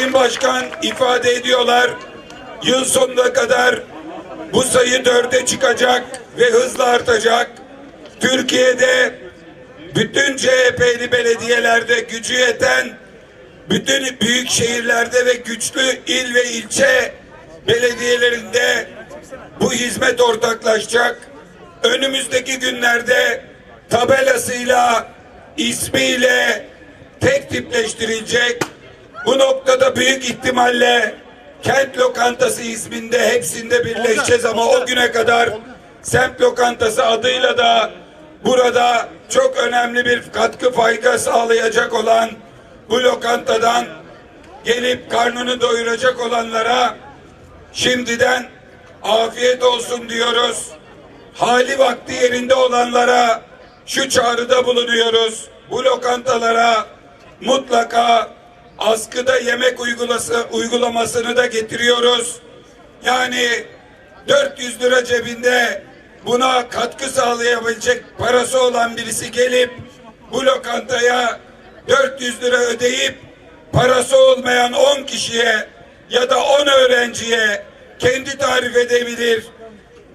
Sayın Başkan ifade ediyorlar. Yıl sonuna kadar bu sayı dörde çıkacak ve hızla artacak. Türkiye'de bütün CHP'li belediyelerde gücü yeten bütün büyük şehirlerde ve güçlü il ve ilçe belediyelerinde bu hizmet ortaklaşacak. Önümüzdeki günlerde tabelasıyla, ismiyle tek tipleştirilecek. Bu noktada büyük ihtimalle kent lokantası isminde hepsinde birleşeceğiz ama o güne kadar semt lokantası adıyla da burada çok önemli bir katkı fayda sağlayacak olan bu lokantadan gelip karnını doyuracak olanlara şimdiden afiyet olsun diyoruz. Hali vakti yerinde olanlara şu çağrıda bulunuyoruz. Bu lokantalara mutlaka askıda yemek uygulası, uygulamasını da getiriyoruz. Yani 400 lira cebinde buna katkı sağlayabilecek parası olan birisi gelip bu lokantaya 400 lira ödeyip parası olmayan 10 kişiye ya da 10 öğrenciye kendi tarif edebilir.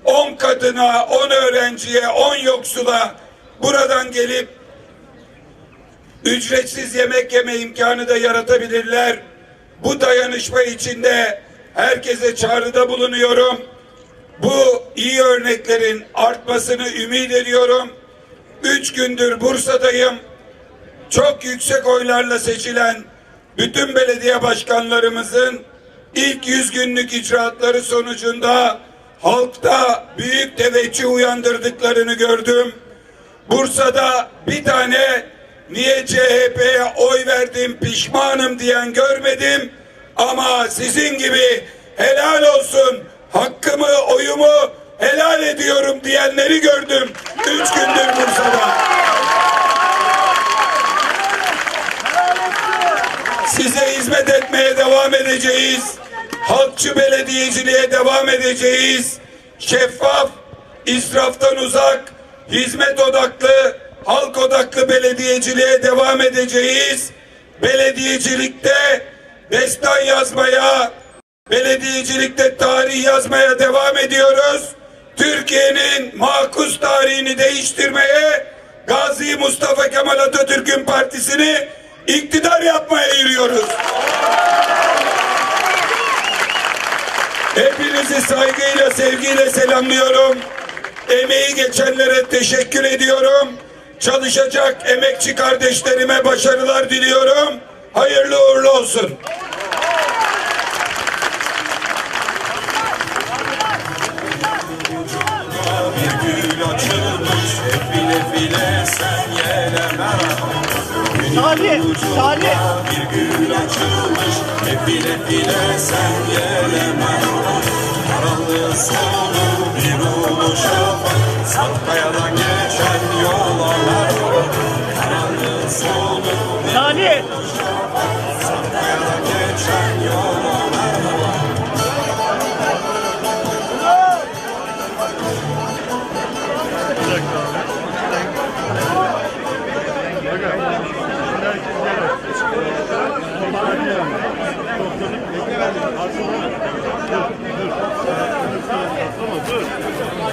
10 kadına, 10 öğrenciye, 10 yoksula buradan gelip ücretsiz yemek yeme imkanı da yaratabilirler. Bu dayanışma içinde herkese çağrıda bulunuyorum. Bu iyi örneklerin artmasını ümit ediyorum. Üç gündür Bursa'dayım. Çok yüksek oylarla seçilen bütün belediye başkanlarımızın ilk yüz günlük icraatları sonucunda halkta büyük teveccüh uyandırdıklarını gördüm. Bursa'da bir tane niye CHP'ye oy verdim pişmanım diyen görmedim. Ama sizin gibi helal olsun hakkımı oyumu helal ediyorum diyenleri gördüm. Üç gündür Bursa'da. Size hizmet etmeye devam edeceğiz. Halkçı belediyeciliğe devam edeceğiz. Şeffaf, israftan uzak, hizmet odaklı, halk odaklı belediyeciliğe devam edeceğiz. Belediyecilikte destan yazmaya, belediyecilikte tarih yazmaya devam ediyoruz. Türkiye'nin makus tarihini değiştirmeye Gazi Mustafa Kemal Atatürk'ün partisini iktidar yapmaya yürüyoruz. Hepinizi saygıyla, sevgiyle selamlıyorum. Emeği geçenlere teşekkür ediyorum. Çalışacak emekçi kardeşlerime başarılar diliyorum. Hayırlı uğurlu olsun. Bir gül açılmış hep bile bile sen yele merhaba Salih, Salih. Bir gül açılmış hep bile bile sen merhaba Karanlığın sonu bir ulu şafak Sarkayadan düşen yola merhaba Karanlığın sonu Saniye Saklayarak geçen yola merhaba Dur, dur. Dur, dur.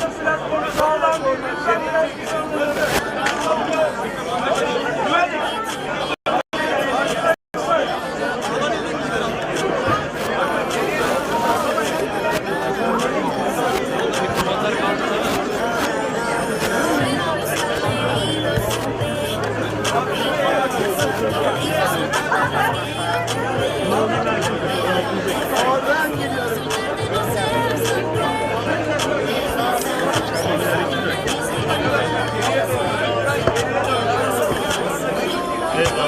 Ich It,